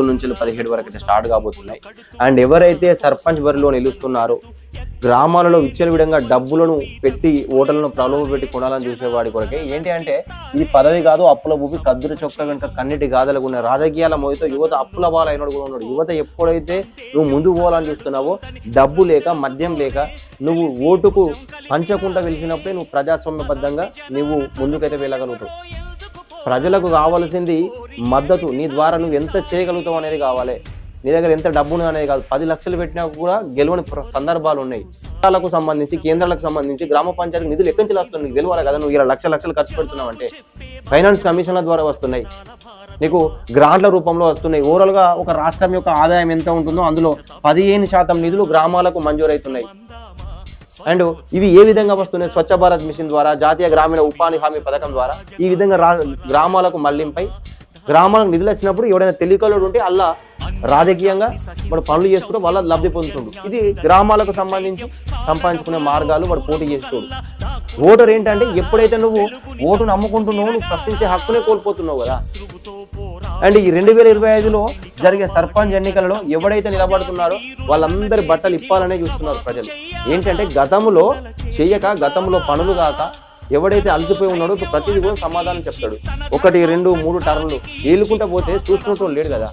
మూడు నుంచి పదిహేడు వరకు అయితే స్టార్ట్ కాబోతున్నాయి. అండ్ ఎవరైతే సర్పంచ్ బరిలో నిలుస్తున్నారో గ్రామాలలో విచ్చలవిడంగా డబ్బులను పెట్టి ఓటర్లను ప్రలోభ పెట్టి కొనాలని చూసేవాడి కొరకే ఏంటి అంటే ఇది పదవి కాదు అప్పుల భూమి కద్దురు చొక్క వెంట కన్నిటి గాథలకు ఉన్న రాజకీయాల మోయితో యువత అప్పుల బాలైనడు కూడా ఉన్నాడు. యువత ఎప్పుడైతే నువ్వు ముందుకు పోవాలని చూస్తున్నావో డబ్బు లేక మద్యం లేక నువ్వు ఓటుకు పంచకుండా వెలిసినప్పుడే నువ్వు ప్రజాస్వామ్యబద్ధంగా నువ్వు ముందుకైతే వెళ్ళగలుగుతావు. ప్రజలకు కావాల్సింది మద్దతు. నీ ద్వారా నువ్వు ఎంత చేయగలుగుతావు అనేది కావాలి. నీ దగ్గర ఎంత డబ్బును అనేది కాదు. పది లక్షలు పెట్టినా కూడా గెలవని ప్ర- సందర్భాలు ఉన్నాయి. రాష్ట్రాలకు సంబంధించి కేంద్రాలకు సంబంధించి గ్రామ పంచాయతీ నిధులు ఎక్కడి నుంచి వస్తుంది నీకు కదా నువ్వు ఇలా లక్ష లక్షలు ఖర్చు పెడుతున్నావు అంటే ఫైనాన్స్ కమిషన్ల ద్వారా వస్తున్నాయి. నీకు గ్రాంట్ల రూపంలో వస్తున్నాయి. ఓవరాల్గా ఒక రాష్ట్రం యొక్క ఆదాయం ఎంత ఉంటుందో అందులో పదిహేను శాతం నిధులు గ్రామాలకు మంజూరవుతున్నాయి. అండ్ ఇవి ఏ విధంగా వస్తున్నాయి? స్వచ్ఛ భారత్ మిషన్ ద్వారా జాతీయ గ్రామీణ ఉపాధి హామీ పథకం ద్వారా ఈ విధంగా గ్రామాలకు మళ్ళింపై గ్రామాలకు నిధులు వచ్చినప్పుడు ఎవడైనా తెలియకలోడు ఉంటే అలా రాజకీయంగా వాడు పనులు చేసుకుంటూ వాళ్ళ లబ్ధి పొందుతుండు. ఇది గ్రామాలకు సంబంధించి సంపాదించుకునే మార్గాలు వాడు పోటీ చేస్తాడు. ఓటర్ ఏంటంటే ఎప్పుడైతే నువ్వు ఓటును అమ్ముకుంటున్నావు నువ్వు ప్రశ్నించే హక్కునే కోల్పోతున్నావు కదా. అండ్ ఈ రెండు వేల ఇరవై ఐదులో జరిగే సర్పంచ్ ఎన్నికలలో ఎవడైతే నిలబడుతున్నారో వాళ్ళందరి బట్టలు ఇప్పాలనే చూస్తున్నారు ప్రజలు. ఏంటంటే గతంలో చెయ్యక గతంలో పనులు కాక ఎవడైతే అలసిపోయి ఉన్నాడో ప్రతిదీ కూడా సమాధానం చెప్తాడు. ఒకటి రెండు మూడు టర్న్లు ఏలుకుంటా పోతే చూసుకుంటూ లేడు కదా.